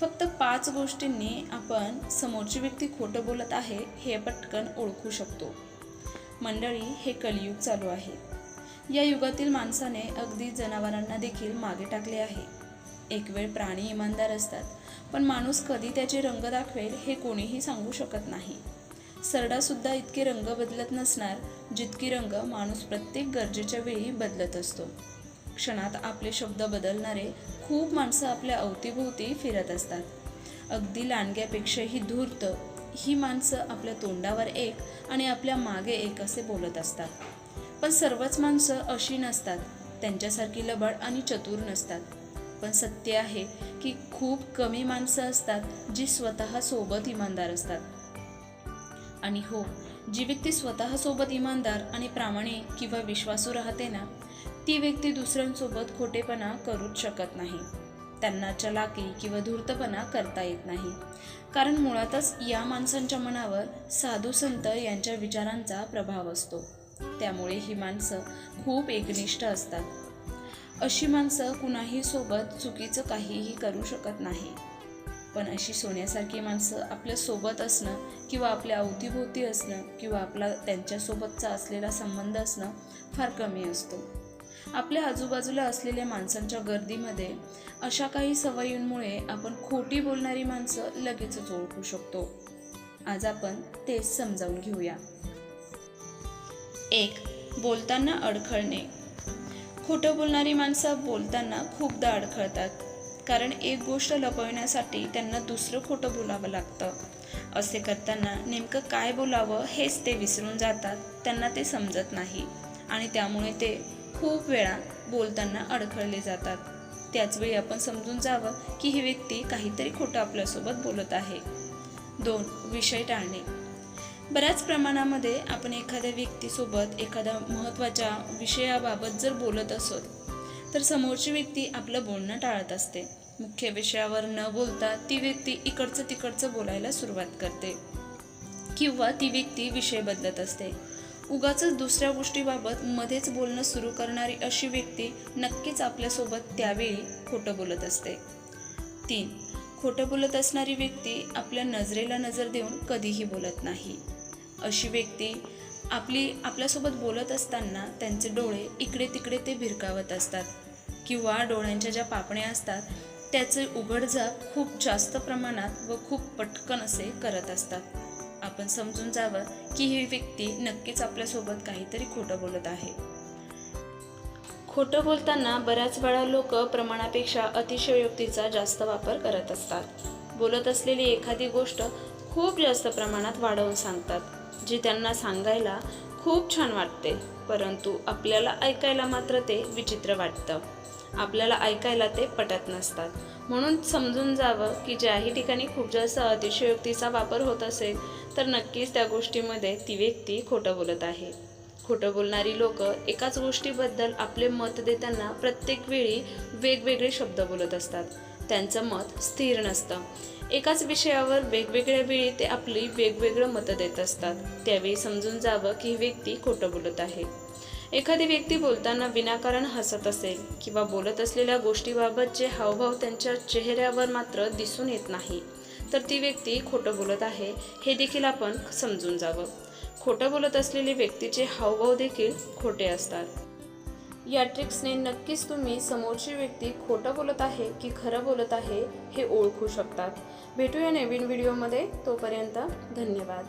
फक्त पाच गोष्टींनी आपण समोरची व्यक्ती खोटं बोलत आहे हे पटकन ओळखू शकतो. मंडळी हे कलियुग चालू आहे. या युगातील माणसाने अगदी जनावरांना देखील मागे टाकले आहे. एक वेळ प्राणी इमानदार असतात पण माणूस कधी त्याचे रंग दाखवेल हे कोणीही सांगू शकत नाही. सरडासुद्धा इतके रंग बदलत नसणार जितकी रंग माणूस प्रत्येक गरजेच्या वेळी बदलत असतो. क्षणात आपले शब्द बदलणारे खूप माणसं आपल्या अवतीभोवती फिरत असतात. अगदी लांडग्यापेक्षाही धूर्त ही माणसं आपल्या तोंडावर एक आणि आपल्या मागे एक असे बोलत असतात. पण सर्वच माणसं अशी नसतात. त्यांच्यासारखी लबड आणि चतुर नसतात. पण सत्य आहे की खूप कमी माणसं असतात जी स्वतः सोबत इमानदार असतात. आणि हो जी व्यक्ती स्वतः सोबत इमानदार आणि प्रामाणिक किंवा विश्वासू राहते ना ती व्यक्ती दुसऱ्यांसोबत खोटेपणा करूच शकत नाही. त्यांना चलाकी किंवा धूर्तपणा करता येत नाही. कारण मुळातच या माणसांच्या मनावर साधू संत यांच्या विचारांचा प्रभाव असतो. त्यामुळे ही माणसं खूप एकनिष्ठ असतात. अशी माणसं कुणाही सोबत चुकीचं काहीही करू शकत नाही. पण अशी सोन्यासारखी माणसं आपल्यासोबत असणं किंवा आपल्या अवतीभोवती असणं किंवा आपला त्यांच्यासोबतचा असलेला संबंध असणं फार कमी असतो. आपल्या आजूबाजूला असलेल्या माणसांच्या गर्दीमध्ये अशा काही सवयींमुळे आपण खोटी बोलणारी माणसं लगेचच ओळखू शकतो. आज आपण तेच समजावून घेऊया. एक बोलताना अडखळणे. खोटं बोलणारी माणसं बोलताना खूपदा अडखळतात. कारण एक गोष्ट लपविण्यासाठी त्यांना दुसरं खोटं बोलावं लागतं. असे करताना नेमकं काय बोलावं हेच ते विसरून जातात. त्यांना ते समजत नाही. आणि त्यामुळे ते खूप वेळा बोलताना अडखळले जातात. त्याचवेळी आपण समजून जावं की ही व्यक्ती काहीतरी खोटं आपल्यासोबत बोलत आहे. दोन विषय टाळणे. बऱ्याच प्रमाणामध्ये आपण एखाद्या व्यक्तीसोबत एखाद्या महत्त्वाच्या विषयाबाबत जर बोलत असोत तर समोरची व्यक्ती आपलं बोलणं टाळत असते. मुख्य विषयावर न बोलता ती व्यक्ती इकडचं तिकडचं बोलायला सुरुवात करते. किंवा ती व्यक्ती विषय बदलत असते. उगाच दुसऱ्या गोष्टीबाबत मध्येच बोलणं सुरू करणारी अशी व्यक्ती नक्कीच आपल्यासोबत त्यावेळी खोटं बोलत असते. तीन खोटं बोलत असणारी व्यक्ती आपल्या नजरेला नजर देऊन कधीही बोलत नाही. अशी व्यक्ती आपली आपल्यासोबत बोलत असताना त्यांचे डोळे इकडे तिकडे ते भिरकावत असतात किंवा डोळ्यांच्या ज्या पापण्या असतात त्याचे उघडझाप खूप जास्त प्रमाणात व खूप पटकन असे करत असतात. आपण समजून जावं की ही व्यक्ती नक्कीच आपल्यासोबत काहीतरी खोटं बोलत आहे. खोटं बोलताना बऱ्याच वेळा लोक प्रमाणापेक्षा अतिशयोक्तीचा जास्त वापर करत असतात. बोलत असलेली एखादी गोष्ट खूप जास्त प्रमाणात वाढवून सांगतात. जी त्यांना सांगायला खूप छान वाटते परंतु आपल्याला ऐकायला मात्र ते विचित्र वाटतं. आपल्याला ऐकायला ते पटत नसतात. म्हणून समजून जावं की ज्याही ठिकाणी खूप जास्त अतिशयोक्तीचा वापर होत असेल तर नक्कीच त्या गोष्टीमध्ये ती व्यक्ती खोटं बोलत आहे. खोटं बोलणारी लोक एकाच गोष्टीबद्दल आपले मत देताना प्रत्येक वेळी वेगवेगळे शब्द बोलत असतात. त्यांचं मत स्थिर नसतं. एकाच विषयावर वेगवेगळ्या वेळी ते आपली वेगवेगळं मतं देत असतात. त्यावेळी समजून जावं की ही व्यक्ती खोटं बोलत आहे. एखादी व्यक्ती बोलताना विनाकारण हसत असेल किंवा बोलत असलेल्या गोष्टीबाबत जे हावभाव त्यांच्या चेहऱ्यावर मात्र दिसून येत नाही तर ती व्यक्ती खोटं बोलत आहे हे देखील आपण समजून जावं. खोटं बोलत असलेली व्यक्तीचे हावभाव देखील खोटे असतात. या ट्रिक्सने नक्कीच तुम्ही समोरची व्यक्ती खोटं बोलत आहे की खरं बोलत आहे हे ओळखू शकतात. भेटूया नवीन व्हिडिओमध्ये तोपर्यंत धन्यवाद.